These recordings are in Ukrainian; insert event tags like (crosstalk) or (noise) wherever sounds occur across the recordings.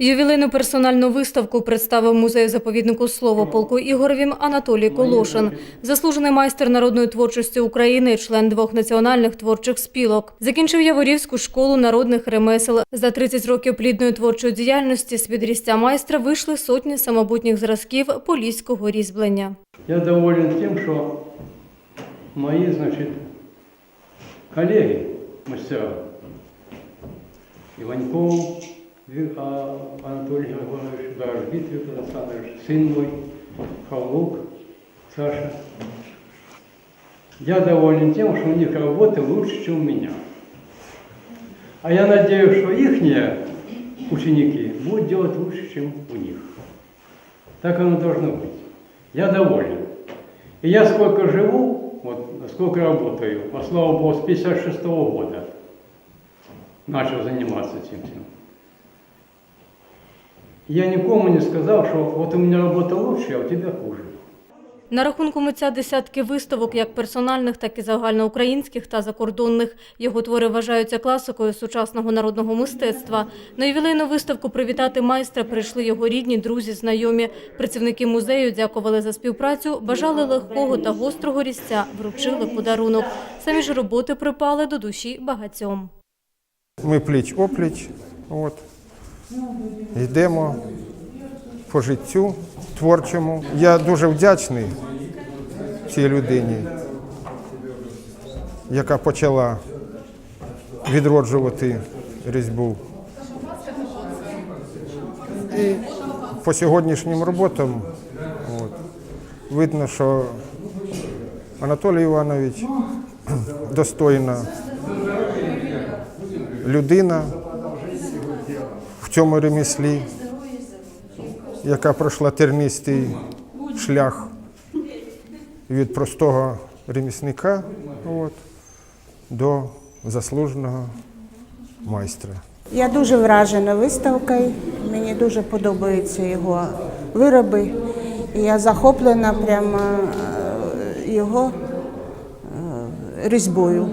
Ювілейну персональну виставку представив музей заповіднику слово полку Ігоревім Анатолій Колошин, заслужений майстер народної творчості України, член двох національних творчих спілок. Закінчив Яворівську школу народних ремесел. За 30 років плідної творчої діяльності з підрістя майстра вийшли сотні самобутніх зразків поліського різьблення. Я доволен тем, что мои, значит, коллеги, мастера, Иваньков Ви- а, Анатолий Григорьевич, Дорожбит Виктор Александрович, сын мой, Хавлук Саша. Я доволен тем, что у них работы лучше, чем у меня. А я надеюсь, что их ученики будут делать лучше, чем у них. Так оно должно быть. Я доволен. И я сколько живу, вот сколько работаю, а слава Богу, с 56 года начал заниматься этим всем. Я никому не сказал, что вот у меня работа лучше, а у тебя хуже. На рахунку митця десятки виставок, як персональних, так і загальноукраїнських та закордонних. Його твори вважаються класикою сучасного народного мистецтва. На ювілейну виставку привітати майстра прийшли його рідні, друзі, знайомі. Працівники музею дякували за співпрацю, бажали легкого та гострого різця, вручили подарунок. Самі ж роботи припали до душі багатьом. Ми пліч опліч, от, йдемо по життю творчому. Я дуже вдячний цій людині, яка почала відроджувати різьбу. І по сьогоднішнім роботам от, видно, що Анатолій Іванович (clears throat) достойна людина в цьому реміслі, яка пройшла тернистий шлях від простого ремісника от, до заслуженого майстра. Я дуже вражена виставкою. Мені дуже подобаються його вироби. Я захоплена прямо е, його е, різьбою.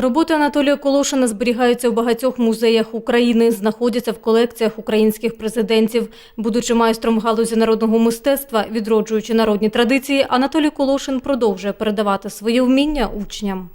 Роботи Анатолія Колошина зберігаються в багатьох музеях України, знаходяться в колекціях українських президентів. Будучи майстром галузі народного мистецтва, відроджуючи народні традиції, Анатолій Колошин продовжує передавати свої вміння учням.